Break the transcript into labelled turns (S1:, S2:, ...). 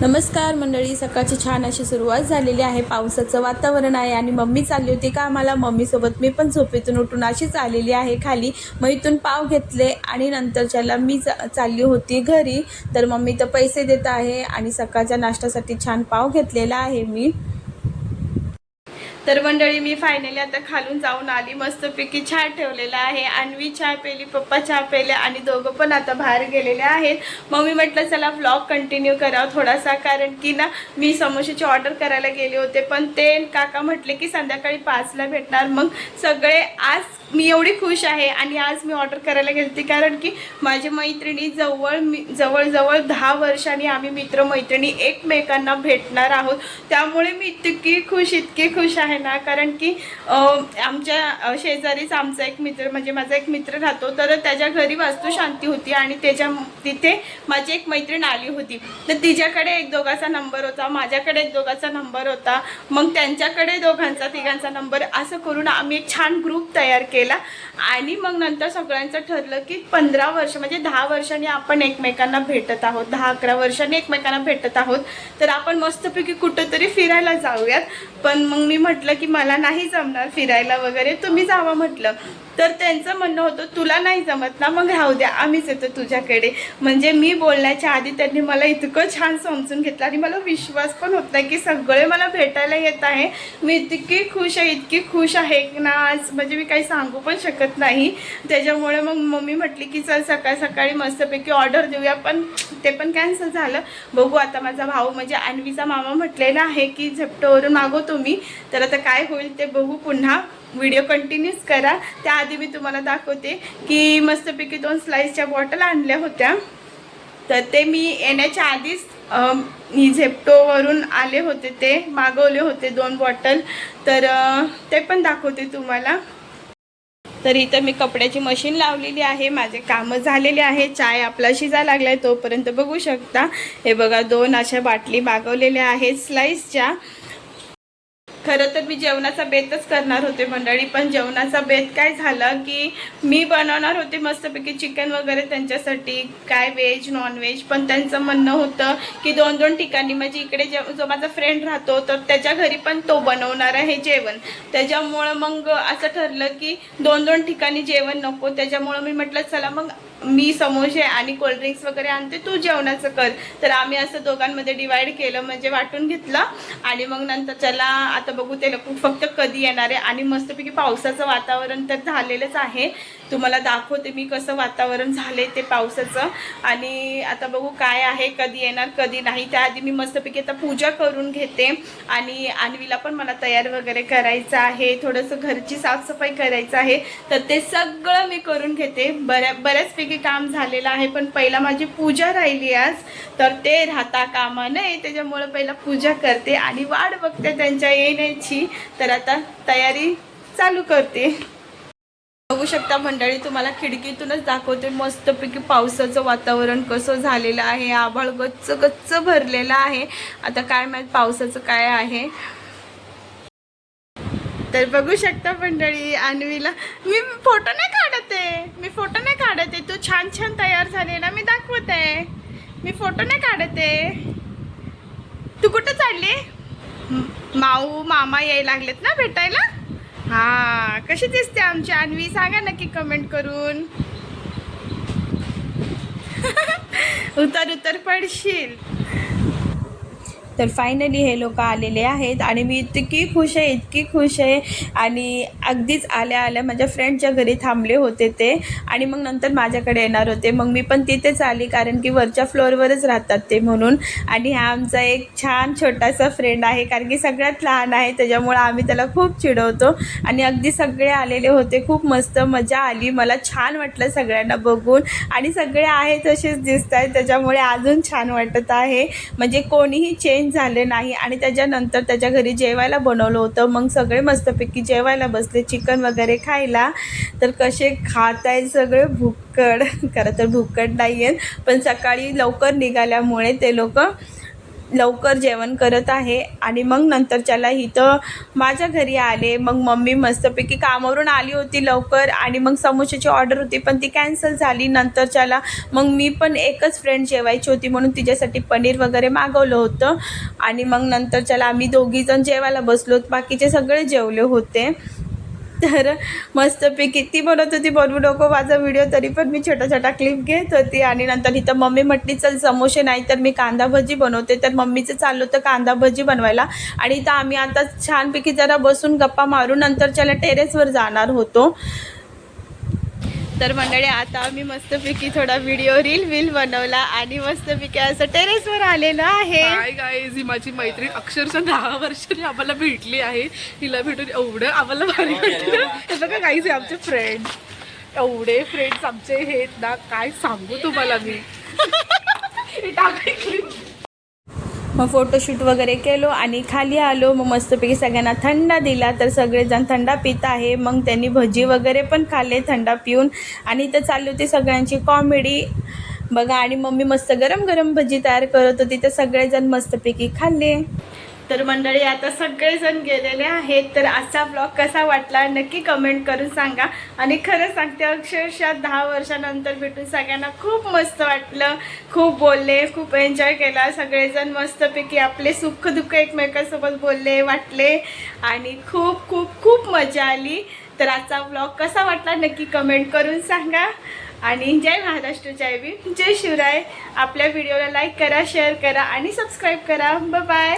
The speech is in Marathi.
S1: नमस्कार मंडळी सकाळची छान अशी सुरुवात झालेली आहे. पावसाचं वातावरण आहे आणि मम्मी चालली होती का मला मम्मीसोबत मी पण झोपेतून उठून अशीच आलेली आहे खाली. मग इथून पाव घेतले आणि नंतरच्याला मी चा चालली होती घरी. तर मम्मी तर पैसे देत आहे आणि सकाळच्या नाश्त्यासाठी छान पाव घेतलेला आहे मी. तर मंडळी मी फायनली आता खालून जाऊन आली. मस्तपैकी चहा ठेवलेला आहे. अन्वी चहा पेली पप्पा चहा पेले आणि दोघं पण आता बाहेर गेलेले आहेत. मग मी म्हटलं चला व्लॉग कंटिन्यू करावं थोडासा. कारण की ना मी समोशाची ऑर्डर करायला गेले होते. पण ते काका म्हटले की संध्याकाळी पाचला भेटणार. मग सगळे आज मी एवढी खुश आहे आणि आज मी ऑर्डर करायला गेले होते कारण की माझी मैत्रिणी जवळ मी जवळजवळ दहा वर्षांनी आम्ही मित्रमैत्रिणी एकमेकांना भेटणार आहोत. त्यामुळे मी इतकी खुश इतकी खुश आहे ना कारण की आमच्या शेजारीच आमचा एक मित्र म्हणजे माझा एक मित्र राहतो तर त्याच्या घरी वास्तुशांती होती आणि त्याच्या तिथे माझी एक मैत्रीण आली होती. तर तिच्याकडे एक दोघाचा नंबर होता माझ्याकडे एक दोघाचा नंबर होता. मग त्यांच्याकडे दोघांचा तिघांचा नंबर असं करून आम्ही एक छान ग्रुप तयार केला. आणि मग नंतर सगळ्यांचं ठरलं की पंधरा वर्ष म्हणजे दहा वर्षांनी आपण एकमेकांना भेटत आहोत दहा अकरा वर्षांनी एकमेकांना भेटत आहोत. तर आपण मस्तपैकी कुठंतरी फिरायला जाऊयात. पण मग मी म्हटलं की मला नाही जमणार फिरायला वगैरे तुम्ही जावा म्हटलं. तर त्यांचं म्हणणं होतं तुला नाही जमत ना मग राहू द्या आम्हीच येतो तुझ्याकडे. म्हणजे मी बोलण्याच्या आधी त्यांनी मला इतकं छान समजून घेतलं आणि मला विश्वास पण होत नाही की सगळे मला भेटायला येत आहे. मी इतकी खुश आहे इतकी खुश आहे ना आज म्हणजे मी काही सांगू पण शकत नाही. त्याच्यामुळे मग मम्मी म्हटली की चल सकाळ सकाळी मस्तपैकी ऑर्डर देऊया. पण ते पण कॅन्सल झालं. बघू आता माझा भाऊ म्हणजे अन्वीचा मामा म्हटलेला आहे की झेप्टोवरून मागवतो मी तर आता काय होईल ते बघू पुन्हा. व्हिडिओ कंटिन्यूच करा. त्याआधी मी तुम्हाला दाखवते की मस्तपैकी दोन स्लाईसच्या बॉटल आणल्या होत्या. तर ते मी येण्याच्या आधीच मी झेप्टोवरून आले होते ते मागवले होते दोन बॉटल तर ते पण दाखवते तुम्हाला. तर इथं मी कपड्याची मशीन लावलेली आहे माझे कामं झालेले आहे चाय आपला शिजा लागला आहे तोपर्यंत बघू शकता. हे बघा दोन अशा बाटली मागवलेल्या आहेत स्लाईसच्या खरं तर मी जेवणाचा बेतच करणार होते मंडळी पण जेवणाचा बेत काय झालं की मी बनवणार होते मस्तपैकी चिकन वगैरे त्यांच्यासाठी काय व्हेज नॉनव्हेज पण त्यांचं म्हणणं होतं की दोन दोन ठिकाणी म्हणजे इकडे जे जो माझा फ्रेंड राहतो तर त्याच्या घरी पण तो बनवणार आहे जेवण. त्याच्यामुळं मग असं ठरलं की दोन दोन ठिकाणी जेवण नको त्याच्यामुळं मी म्हटलं चला मग मी समोसे आणि कोल्ड्रिंक्स वगैरे आणते तू जेवणाचं कर. तर आम्ही असं दोघांमध्ये डिवाईड केलं म्हणजे वाटून घेतलं. आणि मग नंतर त्याला आता बघू ते लोक फक्त कधी येणार आहे. आणि मस्तपैकी पावसाचं वातावरण तर झालेलंच आहे. तुम्हाला दाखवते मी कसं वातावरण झाले ते पावसाचं. आणि आता बघू काय आहे कधी येणार कधी नाही. त्याआधी मी मस्तपैकी आता पूजा करून घेते. आणि आणवीला पण मला तयार वगैरे करायचं आहे. थोडंसं घरची साफसफाई करायचं आहे. तर ते सगळं मी करून घेते. बऱ्या बऱ्याचपैकी काम झालेलं आहे पण पहिला माझी पूजा राहिली आज. तर ते राहता कामा नये त्याच्यामुळं पहिला पूजा करते आणि वाट बघते त्यांच्या येण्याची. तर आता तयारी चालू करते. बघू शकता मंडळी तुम्हाला खिडकीतूनच दाखवते मस्तपैकी पावसाचं वातावरण कसं झालेलं आहे आभाळ गच्च गच्च भरलेलं आहे. आता काय माहीत पावसाचं काय आहे? तर बघू शकता मंडळी अन्वीला. मी फोटो नाही काढत आहे. मी फोटो नाही काढत आहे. तू छान छान तयार झाले ना? मी दाखवत आहे. मी फोटो नाही काढत आहे. तू कुठं चालली? माऊ मामा यायला लागलेत ना भेटायला? हा कशी दिसते आमची अन्वी? सांगा नक्की कमेंट करून. उतर उतर पडशील. तर फायनली हे लोक आलेले आहेत आणि मी इतकी खुश आहे इतकी खुश आहे. आणि अगदीच आल्या आल्या माझ्या फ्रेंडच्या घरी थांबले होते ते. आणि मग नंतर माझ्याकडे येणार होते. मग मी पण तिथेच आली कारण की वरच्या फ्लोअरवरच राहतात ते म्हणून. आणि हा आमचा एक छान छोटासा फ्रेंड आहे कारण की सगळ्यात लहान आहे त्याच्यामुळं आम्ही त्याला खूप चिडवतो. आणि अगदी सगळे आलेले होते खूप मस्त मजा आली. मला छान वाटलं सगळ्यांना बघून. आणि सगळे आहे तसेच दिसत आहेत त्याच्यामुळे अजून छान वाटत आहे. म्हणजे कोणीही चेंज झाले नाही आणि त्याच्यानंतर त्याच्या घरी जेवायला बनवलं होतं. मग सगळे मस्तपैकी जेवायला बसले चिकन वगैरे खायला. तर कसे खात आहेत सगळे? भुक्कड. खरं तर भुक्कड नाही आहेत पण सकाळी लवकर निघाल्यामुळे ते लोक लवकर जेवण करत आहे आणि मग नंतर त्याला इथं माझ्या घरी आले. मग मम्मी मस्तपैकी कामावरून आली होती लवकर आणि मग समोशाची ऑर्डर होती पण ती कॅन्सल झाली. नंतर त्याला मग मी पण एकच फ्रेंड जेवायची होती म्हणून तिच्यासाठी पनीर वगैरे मागवलं होतं. आणि मग नंतर त्याला आम्ही दोघीजण जेवायला बसलो बाकीचे सगळे जेवले होते. तर मस्तपैकी ती बनवत होती बनवू नको माझा व्हिडिओ तरी पण मी छोटा छोटा क्लिप घेत होती आणि नंतर इथं मम्मी म्हटली चल समोसे नाही तर मी कांदा भजी बनवते. तर मम्मीचं चाललं होतं कांदा भजी बनवायला आणि इथं आम्ही आता छानपैकी जरा बसून गप्पा मारू नंतर त्याला टेरेसवर जाणार होतो. तर मंडळी आता आम्ही मस्तपैकी थोडा व्हिडिओ रील विल बनवला आणि मस्तपैकी असं टेरेसवर आलेलो आहे.
S2: काय गाईज ही माझी मैत्रीण अक्षरशः दहा वर्षांनी आम्हाला भेटली आहे. हिला भेटून एवढं आम्हाला भारी वाटलं. हे बघा गाईज हे आमचे फ्रेंड एवढे फ्रेंड्स आमचे आहेत ना काय सांगू तुम्हाला मी? हे टाका clip.
S1: मग फोटोशूट वगैरे केलो आणि खाली आलो. मग मस्तपैकी सगळ्यांना थंडा दिला. तर सगळेजण थंडा पित आहे. मग त्यांनी भजी वगैरे पण खाल्ले थंडा पिऊन. आणि इथं चालली होती सगळ्यांची कॉमेडी बघा आणि मम्मी मस्त गरम गरम भजी तयार करत होती. तर सगळेजण मस्तपैकी खाल्ले. तर मंडळी आता सगळेजण गेलेले आहेत. तर आजचा ब्लॉग कसा वाटला नक्की कमेंट करून सांगा. आणि खरं सांगते अक्षरशः दहा वर्षानंतर भेटून सगळ्यांना खूप मस्त वाटलं. खूप बोलले खूप एन्जॉय केला. सगळेजण मस्तपैकी आपले सुख दुःख एकमेकांसोबत बोलले वाटले. आणि खूप खूप खूप मजा आली. तर आजचा ब्लॉग कसा वाटला नक्की कमेंट करून सांगा. आणि जय महाराष्ट्र जय भीम जय शिवराय. आपल्या व्हिडिओला लाईक करा शेअर करा आणि सबस्क्राईब करा. बाय